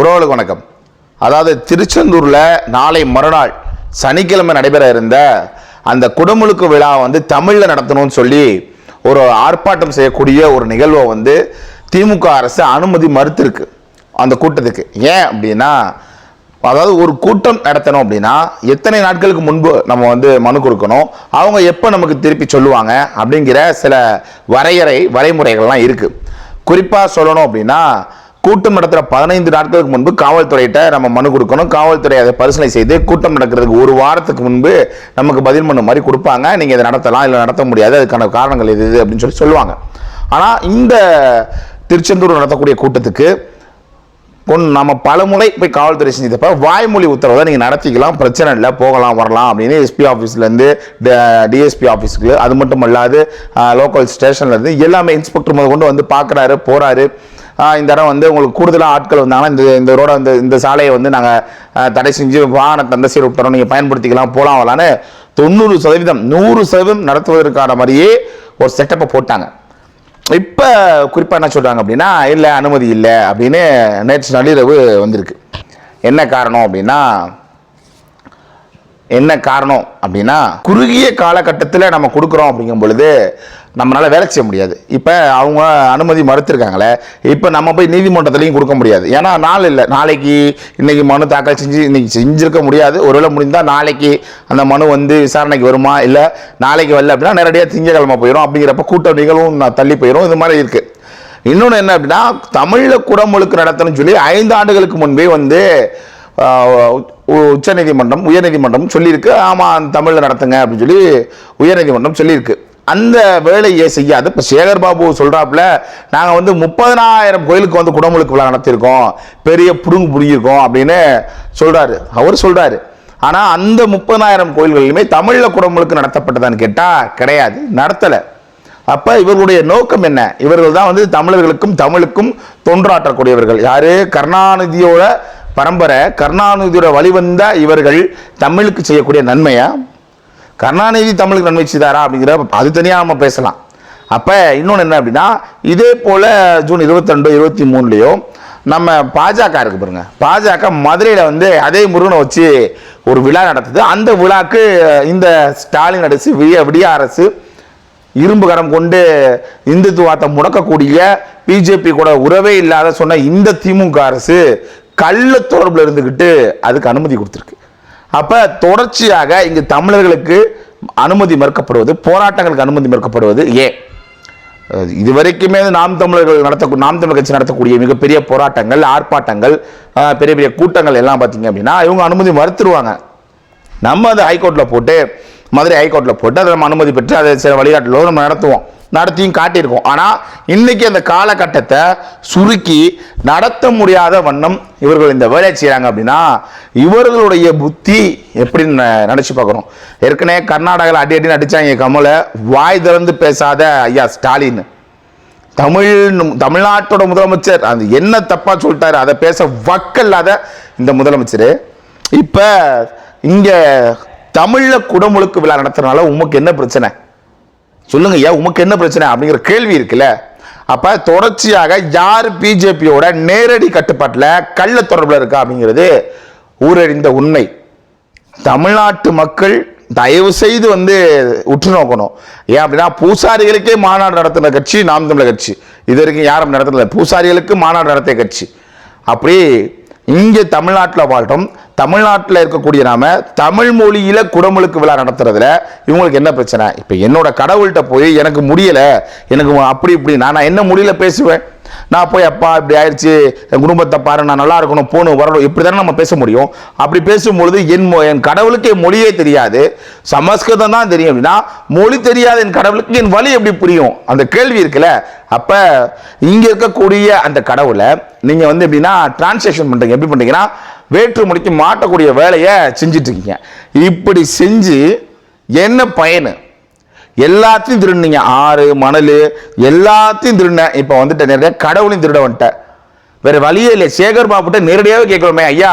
உறவுகளுக்கு வணக்கம். அதாவது திருச்செந்தூரில் நாளை மறுநாள் சனிக்கிழமை நடைபெற இருந்த அந்த குடமுழுக்கு விழா வந்து தமிழில் நடத்தணும்னு சொல்லி ஒரு ஆர்ப்பாட்டம் செய்யக்கூடிய ஒரு நிகழ்வை வந்து திமுக அரசு அனுமதி மறுத்திருக்கு அந்த கூட்டத்துக்கு. ஏன் அப்படின்னா அதாவது ஒரு கூட்டம் நடத்தணும் அப்படின்னா எத்தனை நாட்களுக்கு முன்பு நம்ம வந்து மனு கொடுக்கணும் அவங்க எப்போ நமக்கு திருப்பி சொல்லுவாங்க அப்படிங்கிற சில வரையறை வரைமுறைகள்லாம் இருக்குது குறிப்பாக சொல்லணும் அப்படின்னா கூட்டம் நடத்துகிற பதினைந்து நாட்களுக்கு முன்பு காவல்துறையிட்ட நம்ம மனு கொடுக்கணும். காவல்துறை அதை பரிசீலனை செய்து கூட்டம் நடக்கிறதுக்கு ஒரு வாரத்துக்கு முன்பு நமக்கு பதில் மனு மாதிரி கொடுப்பாங்க. நீங்கள் இதை நடத்தலாம் இல்லை நடத்த முடியாது அதுக்கான காரணங்கள் இது இது அப்படின்னு சொல்லி சொல்லுவாங்க. ஆனால் இந்த திருச்செந்தூர் நடத்தக்கூடிய கூட்டத்துக்கு கொன் நம்ம பலமுறை போய் காவல்துறை செஞ்சதப்ப வாய்மொழி உத்தரவை நீங்கள் நடத்திக்கலாம் பிரச்சனை இல்லை போகலாம் வரலாம் அப்படின்னு எஸ்பி ஆஃபீஸ்லேருந்து டிஎஸ்பி ஆஃபீஸுக்கு அது மட்டும் அல்லாது லோக்கல் ஸ்டேஷன்லேருந்து எல்லாமே இன்ஸ்பெக்டர் முதல் கொண்டு வந்து பார்க்குறாரு போகிறாரு இந்த இடம் வந்து உங்களுக்கு கூடுதலாக ஆட்கள் வந்தாங்கன்னா இந்த இந்த ரோட இந்த இந்த சாலையை வந்து நாங்கள் தடை செஞ்சு வாகனத்தை அந்த சீர் விட்டுறோம் நீங்கள் பயன்படுத்திக்கலாம் போகலாம் வரலான்னு தொண்ணூறு சதவீதம் நூறு சதவீதம் நடத்துவதற்கான மாதிரியே ஒரு செட்டப்பை போட்டாங்க. இப்போ குறிப்பாக என்ன சொல்கிறாங்க அப்படின்னா இல்லை அனுமதி இல்லை அப்படின்னு நேற்று நள்ளிரவு வந்திருக்கு. என்ன காரணம் அப்படின்னா என்ன காரணம் அப்படின்னா குறுகிய காலகட்டத்தில் நம்ம கொடுக்குறோம் அப்படிங்கும் பொழுது நம்மளால் வேலை செய்ய முடியாது. இப்போ அவங்க அனுமதி மறுத்திருக்காங்களே இப்போ நம்ம போய் நீதிமன்றத்துலேயும் கொடுக்க முடியாது. ஏன்னா நாள் இல்லை. நாளைக்கு இன்னைக்கு மனு தாக்கல் செஞ்சு இன்றைக்கி செஞ்சிருக்க முடியாது. ஒருவேளை முடிந்தால் நாளைக்கு அந்த மனு வந்து விசாரணைக்கு வருமா? இல்லை நாளைக்கு வரல அப்படின்னா நேரடியாக திங்கக்கிழமை போயிடும் அப்படிங்கிறப்ப கூட்டம் நிகழ்வும் நான் தள்ளி போயிடும் இது மாதிரி இருக்குது இன்னொன்று என்ன அப்படின்னா தமிழில் குடமுழுக்கு நடத்தணும்னு சொல்லி ஐந்து ஆண்டுகளுக்கு முன்பே வந்து உச்சநீதிமன்றம் உயர்நீதிமன்றம் சொல்லியிருக்கு. ஆமாம் தமிழில் நடத்துங்க அப்படின்னு சொல்லி உயர்நீதிமன்றம் சொல்லியிருக்கு. அந்த வேலையை செய்யாது. இப்போ சேகர் பாபு சொல்கிறாப்புல நாங்கள் வந்து முப்பதனாயிரம் கோயிலுக்கு வந்து குடமுழுக்கு விழா நடத்தியிருக்கோம். பெரிய புடுங்கு புடுங்கியிருக்கோம் அப்படின்னு சொல்கிறாரு அவர் சொல்கிறாரு ஆனால் அந்த முப்பதாயிரம் கோயில்களிலுமே தமிழில் குடமுழுக்கு நடத்தப்பட்டதான்னு கேட்டால் கிடையாது. நடத்தலை. அப்போ இவர்களுடைய நோக்கம் என்ன? இவர்கள் தான் வந்து தமிழர்களுக்கும் தமிழுக்கும் தொன்றாற்றக்கூடியவர்கள். யார்? கருணாநிதியோட பரம்பரை கருணாநிதியோட வழிவந்த இவர்கள் தமிழுக்கு செய்யக்கூடிய நன்மையாக கருணாநிதி தமிழுக்கு நன்மை செய்தாரா அப்படிங்கிற அது தனியாக நம்ம பேசலாம். அப்போ இன்னொன்று என்ன அப்படின்னா இதே போல் ஜூன் இருபத்திரெண்டு இருபத்தி மூணுலேயோ நம்ம பாஜக இருக்கு பாருங்க. பாஜக மதுரையில் வந்து அதே முருகனை வச்சு ஒரு விழா நடத்துது. அந்த விழாக்கு இந்த ஸ்டாலின் அரசு விடிய விடிய அரசு இரும்பு கரம் கொண்டு இந்துத்துவத்தை முடக்கக்கூடிய பிஜேபி கூட உறவே இல்லாத சொன்ன இந்த திமுக அரசு கள்ள தொடர்பில் இருந்துக்கிட்டு அதுக்கு அனுமதி கொடுத்துருக்கு. அப்போ தொடர்ச்சியாக இங்கு தமிழர்களுக்கு அனுமதி மறுக்கப்படுவது போராட்டங்களுக்கு அனுமதி மறுக்கப்படுவது ஏன் இதுவரைக்குமே நாம் தமிழர்கள் நடத்த நாம் தமிழர் கட்சி நடத்தக்கூடிய மிகப்பெரிய போராட்டங்கள் ஆர்ப்பாட்டங்கள் பெரிய பெரிய கூட்டங்கள் எல்லாம் பார்த்தீங்க அப்படின்னா இவங்க அனுமதி மறுத்துருவாங்க. நம்ம அதை ஹைகோர்ட்டில் போட்டு மதுரை ஹைகோர்ட்டில் போட்டு அதை நம்ம அனுமதி பெற்று அதை சில வழிகாட்டிலோ நம்ம நடத்துவோம். நடத்தியும் காட்டியிருக்கோம். ஆனால் இன்றைக்கி அந்த காலகட்டத்தை சுருக்கி நடத்த முடியாத வண்ணம் இவர்கள் இந்த வேலையை செய்கிறாங்க அப்படின்னா இவர்களுடைய புத்தி எப்படின்னு ந- பார்க்குறோம் ஏற்கனவே கர்நாடகாவில் அடி அடி நடித்தாங்க கமலை வாய் திறந்து பேசாத ஐயா ஸ்டாலின். தமிழ் தமிழ்நாட்டோட முதலமைச்சர் அது என்ன தப்பாக சொல்லிட்டாரு அதை பேச வக்கல்லாத இந்த முதலமைச்சர். இப்போ இங்கே தமிழில் குடமுழுக்கு விழா நடத்துறதுனால உமக்கு என்ன பிரச்சனை? சொல்லுங்க ஐயா உமக்கு என்ன பிரச்சனை அப்படிங்கிற கேள்வி இருக்குல்ல? அப்ப தொடர்ச்சியாக யார் பிஜேபியோட நேரடி கட்டுப்பாட்டில் கள்ள தொடர்பில் இருக்கா அப்படிங்கிறது ஊரறிந்த உண்மை. தமிழ்நாட்டு மக்கள் தயவு செய்து வந்து உற்று நோக்கணும். ஏன் அப்படின்னா பூசாரிகளுக்கே மாநாடு நடத்தின கட்சி நாம் தமிழர் கட்சி. இது வரைக்கும் யாரும் நடத்தினது பூசாரிகளுக்கு மாநாடு நடத்திய கட்சி. அப்படி இங்கே தமிழ்நாட்டில் வாழ்கிறோம் தமிழ்நாட்டில் இருக்கக்கூடிய நாம தமிழ் மொழியில் குடமுழுக்கு விழா நடத்துறதுல இவங்களுக்கு என்ன பிரச்சனை? இப்போ என்னோட கடவுள்கிட்ட போய் எனக்கு முடியலை எனக்கு அப்படி இப்படி நான் நான் என்ன முடியல பேசுவேன்? நான் போய் அப்பா இப்படி ஆயிடுச்சு. என் குடும்பத்தை பாரு நான் நல்லா இருக்கணும். போகணும் வரணும். இப்படி தானே நம்ம பேச முடியும். அப்படி பேசும்பொழுது என் மொ- என் கடவுளுக்கு என் மொழியே தெரியாது. சமஸ்கிருதம் தான் தெரியும். அப்படின்னா மொழி தெரியாத என் கடவுளுக்கு என் வழி எப்படி புரியும்? அந்த கேள்வி இருக்குல்ல. அப்போ இங்கே இருக்கக்கூடிய அந்த கடவுளை நீங்கள் வந்து எப்படின்னா டிரான்ஸ்லேஷன் பண்ணுறீங்க எப்படி பண்ணுறீங்கன்னா வேற்று மொழிக்கு மாட்டக்கூடிய வேலையை செஞ்சிட்ருக்கீங்க இப்படி செஞ்சு என்ன பயனு? எல்லாத்தையும் திருடுனீங்க. ஆறு மணல் எல்லாத்தையும் திருடினேன் இப்போ வந்துட்டு நேரடியாக கடவுளையும் திருட வந்துட்டேன் வேற வழியே இல்லை சேகர் பாபுட்ட நேரடியாக கேட்கணுமே. ஐயா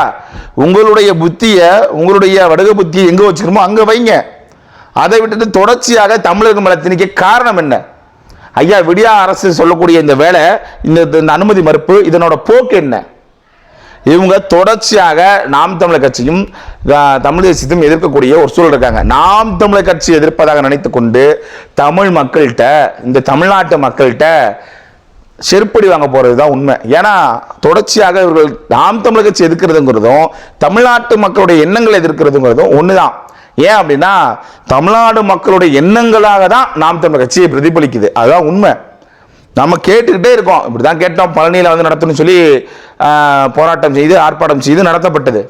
உங்களுடைய புத்தியை உங்களுடைய வடுக புத்தியை எங்கே வச்சிருமோ அங்கே வைங்க. அதை விட்டுட்டு தொடர்ச்சியாக தமிழர்கள் மேலே திணிக்க காரணம் என்ன? ஐயா விடியா அரசு சொல்லக்கூடிய இந்த வேலை இந்த அனுமதி மறுப்பு இதனோட போக்கு என்ன? இவங்க தொடர்ச்சியாக நாம் தமிழர் கட்சியும் தமிழ் தேசியத்தையும் எதிர்க்கக்கூடிய ஒரு சூழல் இருக்காங்க. நாம் தமிழர் கட்சி எதிர்ப்பதாக நினைத்து கொண்டு தமிழ் மக்கள்கிட்ட இந்த தமிழ்நாட்டு மக்கள்கிட்ட செருப்படி வாங்க போகிறது தான் உண்மை. ஏன்னா தொடர்ச்சியாக இவர்கள் நாம் தமிழர் கட்சி எதிர்க்கிறதுங்கிறதும் தமிழ்நாட்டு மக்களுடைய எண்ணங்களை எதிர்க்கிறதுங்கிறதும் ஒன்று தான் ஏன் அப்படின்னா தமிழ்நாடு மக்களுடைய எண்ணங்களாக தான் நாம் தமிழர் கட்சியை பிரதிபலிக்குது. அதுதான் உண்மை. நம்ம கேட்டுக்கிட்டே இருக்கோம். இப்படி தான் கேட்டோம். பழனியில் வந்து நடத்தணும்னு சொல்லி போராட்டம் செய்து ஆர்ப்பாட்டம் செய்து நடத்தப்பட்டது.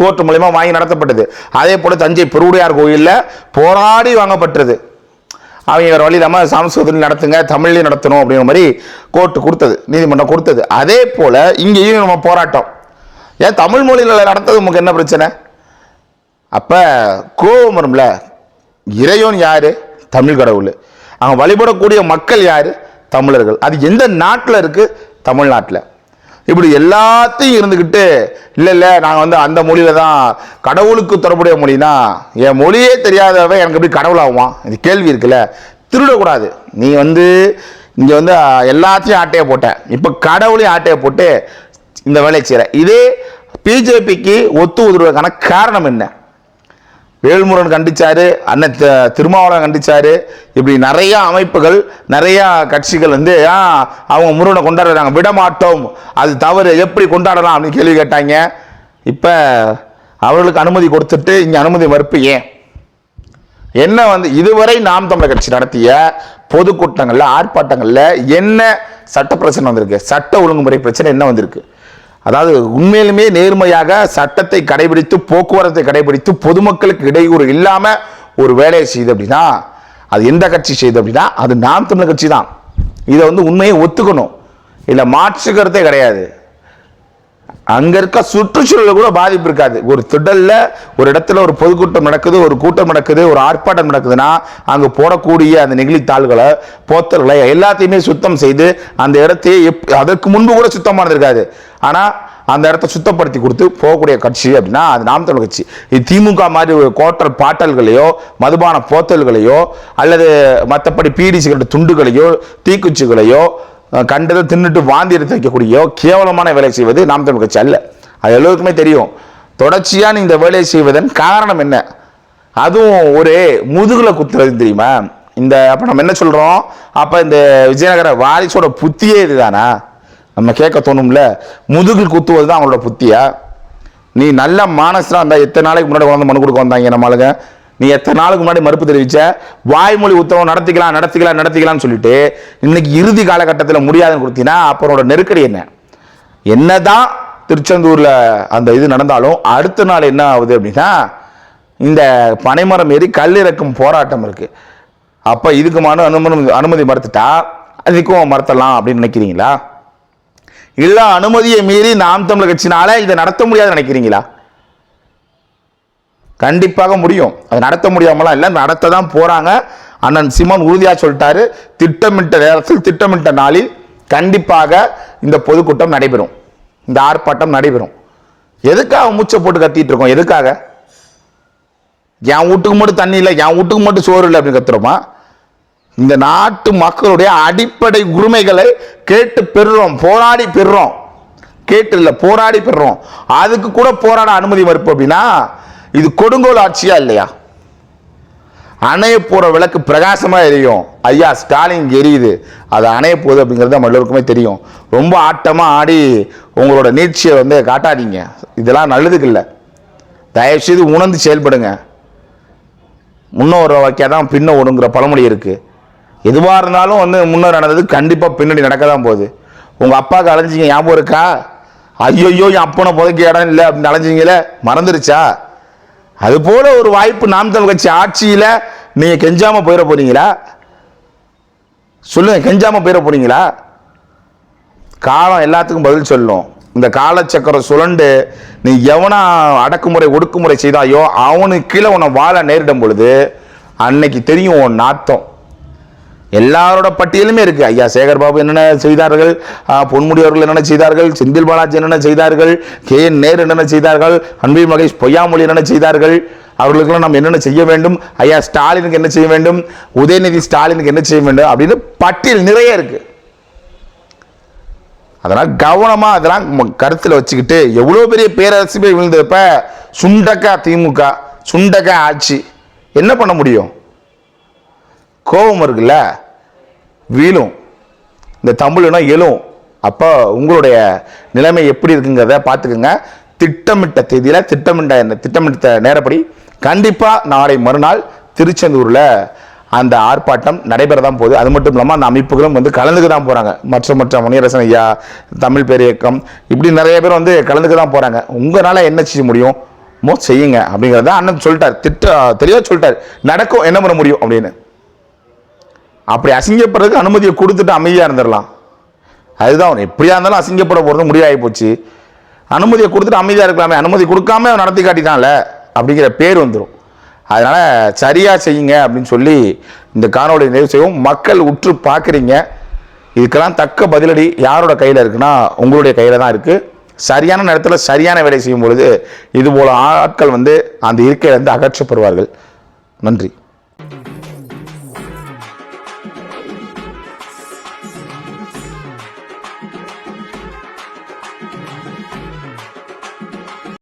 கோர்ட் மூலயமா வாங்கி நடத்தப்பட்டது. அதே போல் தஞ்சை பெருவுடையார் கோயிலில் போராடி வாங்கப்பட்டது. அவங்க வேறு வழி இல்லாமல் சமஸ்கிருதத்தில் நடத்துங்க தமிழ்லையும் நடத்தணும் அப்படிங்கிற மாதிரி கோர்ட்டு கொடுத்தது நீதிமன்றம் கொடுத்தது. அதே போல் இங்கேயும் நம்ம போராட்டம். ஏன் தமிழ் மொழியில் நடத்தது நமக்கு என்ன பிரச்சனை? அப்போ கோபம் வரும்ல. இறைவன் யார்? தமிழ் கடவுள். அவங்க வழிபடக்கூடிய மக்கள் யார்? தமிழர்கள். அது எந்த நாட்டில் இருக்குது தமிழ்நாட்டில். இப்படி எல்லாத்தையும் இருந்துக்கிட்டு இல்லை இல்லை நாங்கள் வந்து அந்த மொழியில் தான் கடவுளுக்கு தொடர்புடைய மொழினா என் மொழியே தெரியாதவன் எனக்கு எப்படி கடவுளாகுவான் இது கேள்வி இருக்குல்ல. திருடக்கூடாது. நீ வந்து இங்கே வந்து எல்லாத்தையும் ஆட்டையை போட்ட. இப்போ கடவுளையும் ஆட்டையை போட்டு இந்த வேலையை செய்கிற இதே பிஜேபிக்கு ஒத்து உதவுவதற்கான காரணம் என்ன? வேல்முருகன் கண்டிச்சாரு அண்ணன் திருமாவளவன் கண்டிச்சாரு. இப்படி நிறைய அமைப்புகள் நிறைய கட்சிகள் வந்து அவங்க முருகனை கொண்டாடுறாங்க. விட மாட்டோம். அது தவறு. எப்படி கொண்டாடலாம் அப்படின்னு கேள்வி கேட்டாங்க. இப்போ அவர்களுக்கு அனுமதி கொடுத்துட்டு இங்கே அனுமதி மறுப்பு ஏன்? என்ன வந்து இதுவரை நாம் தமிழர் கட்சி நடத்திய பொதுக்கூட்டங்களில் ஆர்ப்பாட்டங்களில் என்ன சட்ட பிரச்சனை வந்திருக்கு? சட்ட ஒழுங்குமுறை பிரச்சனை என்ன வந்திருக்கு? அதாவது உண்மையிலுமே நேர்மையாக சட்டத்தை கடைபிடித்து போக்குவரத்தை கடைபிடித்து பொதுமக்களுக்கு இடையூறு இல்லாமல் ஒரு வேலையை செய்யுது அப்படின்னா அது எந்த கட்சி செய்யுது அப்படின்னா அது நாம் தமிழர் கட்சி தான். இதை வந்து உண்மையை ஒத்துக்கணும். இல்லை மாற்றுக்கிறதே கிடையாது. அங்கே இருக்க சுற்றுச்சூழல் கூட பாதிப்பு இருக்காது. ஒரு திடலில் ஒரு இடத்துல ஒரு பொதுக்கூட்டம் நடக்குது ஒரு கூட்டம் நடக்குது ஒரு ஆர்ப்பாட்டம் நடக்குதுன்னா அங்கே போடக்கூடிய அந்த நெகிழித்தாள்களை போத்தல்களை எல்லாத்தையுமே சுத்தம் செய்து அந்த இடத்தையே எப்- அதற்கு முன்பு கூட சுத்தமானது இருக்காது. ஆனால் அந்த இடத்த சுத்தப்படுத்தி கொடுத்து போகக்கூடிய கட்சி அப்படின்னா அது நாம் கட்சி. இது திமுக மாதிரி ஒரு கோட்டல் பாட்டல்களையோ மதுபான போத்தல்களையோ அல்லது மற்றபடி பீடி சிகரெட் துண்டுகளையோ தீக்குச்சிகளையோ கண்டதை தின்னுட்டு வாந்தி எடுத்து வைக்கக்கூடியோ கேவலமான வேலை செய்வது நாம் தமிழ் கட்சி அல்ல. அது எல்லோருக்குமே தெரியும். தொடர்ச்சியான இந்த வேலையை செய்வதன் காரணம் என்ன? அதுவும் ஒரு முதுகில் குத்துறது தெரியுமா? இந்த அப்போ நம்ம என்ன சொல்கிறோம் அப்போ இந்த விஜயநகர வாரிசோட புத்தியே இதுதானா? நம்ம கேட்க தோணும்ல? முதுகில் குத்துவது தான் அவங்களோட புத்தியா? நீ நல்ல மானசராக இருந்தால் எத்தனை நாளைக்கு முன்னாடி வந்து மனு கொடுக்க வந்தாங்க நம்மளுங்க நீ எத்தனை நாளுக்கு முன்னாடி மறுப்பு தெரிவிச்ச? வாய்மொழி உத்தரவு நடத்திக்கலாம் நடத்திக்கலாம் நடத்திக்கலாம்னு சொல்லிட்டு இன்னைக்கு இறுதி காலகட்டத்தில் முடியாதுன்னு கொடுத்தீங்கன்னா அப்புறோட நெருக்கடி என்ன? என்னதான் திருச்செந்தூரில் அந்த இது நடந்தாலும் அடுத்த நாள் என்ன ஆகுது அப்படின்னா இந்த பனைமரம் ஏறி கல்லிறக்கும் போராட்டம் இருக்குது அப்போ இதுக்கு மனு அனுமதி அனுமதி மறுத்துட்டா அதுக்கும் மறுத்தலாம் அப்படின்னு நினைக்கிறீங்களா? இல்ல அனுமதியை மீறி நாம் தமிழர் கட்சினால இதை நடத்த முடியாதுன்னு நினைக்கிறீங்களா? கண்டிப்பாக முடியும். அது நடத்த முடியாமலாம் இல்லை. நடத்த தான் போகிறாங்க அண்ணன் சிமன் உறுதியாக சொல்லிட்டாரு. திட்டமிட்ட நேரத்தில் திட்டமிட்ட நாளில் கண்டிப்பாக இந்த பொதுக்கூட்டம் நடைபெறும். இந்த ஆர்ப்பாட்டம் நடைபெறும். எதுக்காக மூச்சை போட்டு கத்திட்டு இருக்கோம்? எதுக்காக? என் வீட்டுக்கு மட்டும் தண்ணி இல்லை. என் வீட்டுக்கு மட்டும் சோறு இல்லை அப்படின்னு கத்துறோமா? இந்த நாட்டு மக்களுடைய அடிப்படை உரிமைகளை கேட்டு பெறுறோம் போராடி பெறுறோம். கேட்டு இல்லை போராடி பெறுறோம். அதுக்கு கூட போராட அனுமதி மறுப்பு அப்படின்னா இது கொடுங்கோல் ஆட்சியா இல்லையா? அணைய போகிற விளக்கு பிரகாசமாக எரியும். ஐயா ஸ்டாலின் எரியுது. அது அணைய போகுது அப்படிங்கிறது நம்ம எல்லோருக்குமே தெரியும். ரொம்ப ஆட்டமாக ஆடி உங்களோட நீட்சியை வந்து காட்டாதீங்க. இதெல்லாம் நல்லதுக்கு இல்லை தயவுசெய்து உணர்ந்து செயல்படுங்க. முன்னோர் வைக்காதான் பின்ன ஒடுங்கிற பழமொழி இருக்குது எதுவாக இருந்தாலும் வந்து முன்னோர் நடந்தது கண்டிப்பாக பின்னாடி நடக்க தான் போகுது. உங்கள் அப்பாவுக்கு அலைஞ்சிங்க ஞாபகம் இருக்கா? ஐயோ என் அப்பனை புதைக்க இடம் இல்லை அப்படின்னு அலைஞ்சிங்களே? மறந்துருச்சா? அது போல் ஒரு வாய்ப்பு நாம் தமிழ் கட்சி ஆட்சியில் நீங்கள் கெஞ்சாமல் போயிட போகிறீங்களா சொல்லுங்கள் கெஞ்சாமல் போயிட போகிறீங்களா காலம் எல்லாத்துக்கும் பதில் சொல்லும் இந்த காலச்சக்கரம் சுழண்டு நீ எவனா அடக்குமுறை ஒடுக்குமுறை செய்தாயோ அவனுக்கு கீழே உன்னை வாழ நேரிடும் பொழுது அன்னைக்கு தெரியும் உன் நாத்தம். எல்லாரோட பட்டியலுமே இருக்கு. ஐயா சேகர் பாபு என்னென்ன செய்தார்கள்? பொன்முடி அவர்கள் என்னென்ன செய்தார்கள்? செந்தில் பாலாஜி என்னென்ன செய்தார்கள்? கே என் நேர் என்னென்ன செய்தார்கள்? அன்பி மகேஷ் பொய்யாமொழி என்னென்ன செய்தார்கள்? அவர்களுக்கெல்லாம் நம்ம என்னென்ன செய்ய வேண்டும்? ஐயா ஸ்டாலினுக்கு என்ன செய்ய வேண்டும்? உதயநிதி ஸ்டாலினுக்கு என்ன செய்ய வேண்டும்? அப்படின்னு பட்டியல் நிறைய இருக்கு. அதனால் கவனமாக அதெல்லாம் ம- கருத்தில் வச்சுக்கிட்டு எவ்வளோ பெரிய பேரரசு போய் விழுந்தப்ப சுண்டக்கா திமுக சுண்டக்கா ஆட்சி என்ன பண்ண முடியும்? கோபம் இருக்குல்ல? வீழும். இந்த தமிழ்னா எழும். அப்போ உங்களுடைய நிலைமை எப்படி இருக்குங்கிறத பார்த்துக்குங்க. திட்டமிட்ட தேதியில் திட்டமிட்ட திட்டமிட்ட நேரப்படி கண்டிப்பாக நாளை மறுநாள் திருச்செந்தூரில் அந்த ஆர்ப்பாட்டம் நடைபெற தான் போகுது. அது மட்டும் இல்லாமல் அந்த அமைப்புகளும் வந்து கலந்துக்க தான் போகிறாங்க மற்ற மற்ற முனியரசன் ஐயா தமிழ் பேர் இயக்கம் இப்படி நிறைய பேர் வந்து கலந்துக்க தான் போகிறாங்க உங்களால் என்ன செய்ய முடியும்? மோ செய்யுங்க அப்படிங்கிறத அண்ணன் சொல்லிட்டார். திட்ட தெளிவாக சொல்லிட்டார். நடக்கும் என்ன பண்ண முடியும் அப்படின்னு. அப்படி அசிங்கப்படுறதுக்கு அனுமதியை கொடுத்துட்டு அமைதியாக இருந்துடலாம். அதுதான் எப்படியா இருந்தாலும் அசிங்கப்பட போகிறது முடிவாகி போச்சு. அனுமதியை கொடுத்துட்டு அமைதியாக இருக்கலாமே. அனுமதி கொடுக்காம அவன் நடத்தி காட்டிட்டான்ல அப்படிங்கிற பேர் வந்துடும் அதனால் சரியாக செய்யுங்க அப்படின்னு சொல்லி இந்த காணொலி நிறைவு செய்வோம். மக்கள் உற்று பார்க்குறீங்க. இதுக்கெல்லாம் தக்க பதிலடி யாரோட கையில் இருக்குன்னா உங்களுடைய கையில் தான் இருக்குது சரியான நேரத்தில் சரியான வேலை செய்யும் பொழுது இதுபோல் ஆட்கள் வந்து அந்த இருக்கையிலேருந்து அகற்றப்படுவார்கள். நன்றி.